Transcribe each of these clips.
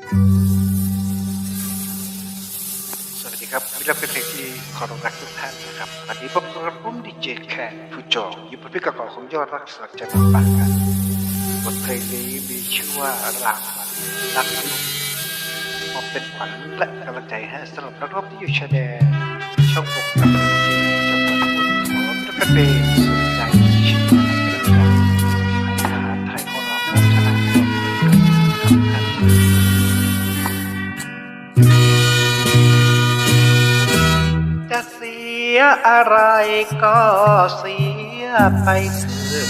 สวัสดีครับวิลาเป็นเพลงที่ขอรบรักทุกท่านนะครับวันนี้พบกับผมดีเจแคนผู้จองอยู่บนพิกัดของยอดรักสลักใจมาปากกันบทเพลงนี้มีชื่อว่ารางวัลรักสนุกมอบเป็นขวัญและกำลังใจให้สำหรับนักรบที่อยู่ชายแดนช่องปกกับทีจังหวัดอุบลขอเป็น จะเสียอะไรก็เสียไปเถิด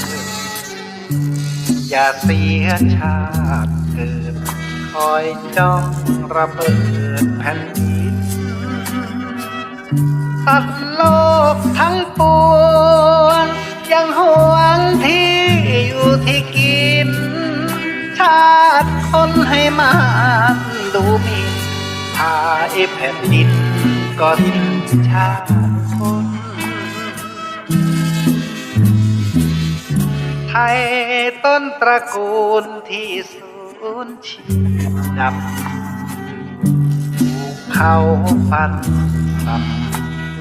อย่าเสียชาติเกิด คอยจ้องระเบิดแผ่นดินสัตว์โลกทั้งปวงยังหวงที่อยู่ที่กิน ชาติคนให้มันดูหมินพาไอ้แผ่นดินก็สิ้นชาติคนไทยต้นตระกูลที่สูญชีดับถูกเขาฟันตับ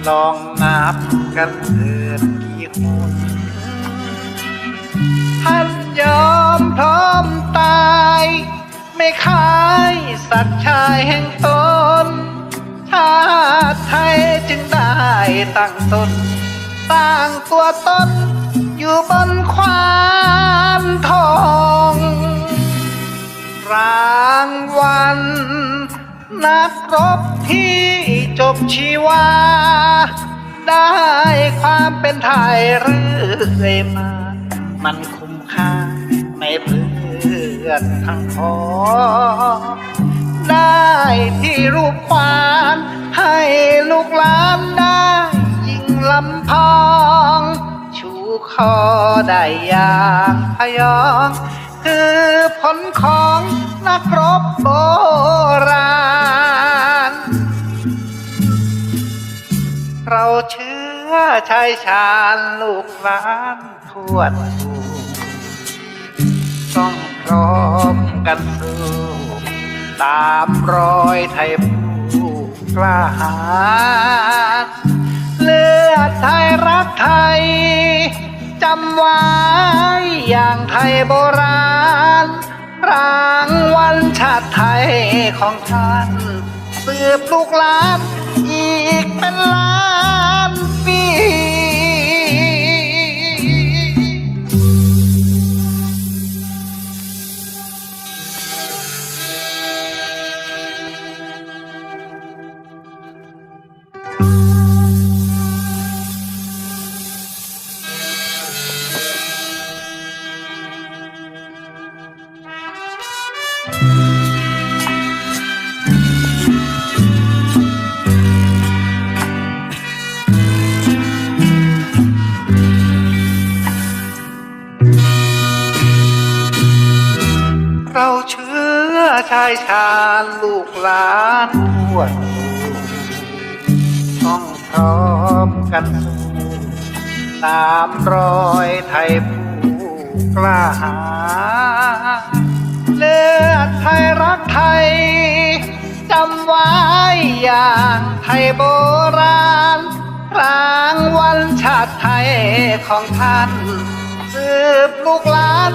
ลองนับกันเถิดกี่คนท่านยอมพร้อมตาย ไม่ขายสักชายแห่งตน ตั้งตนสร้างตัวตนอยู่บนควานทองรางวัลนักรบที่จบชีวา ได้ความเป็นไทยเรื่อยมา มันคุ้มค่าไม่เพื่อนทั้งพอ ได้ที่รูปควาน ให้ลูกหลานได้ยิ่งลำพอง ชูคอได้อย่างพยอง คือผลของนักรบโบราณ เราเชื่อชายชาญลูกหลานทวดทูต้องพร้อมกันสู้ ตามรอยไทยผู้กล้าหาญเลือดไทยรักไทยจำไว้อย่างไทยโบราณ รางวัลชาติไทยของท่านสืบลูกหลานอีกเป็นล้าน เราเชื่อชายชาญลูกหลานทวด ต้องพร้อมกันสู้ตามรอยไทยผู้กล้าหาเลือดไทยรักไทยจำไว้อย่างไทยโบราณรางวัลชาติไทยของท่านสืบลูกหลาน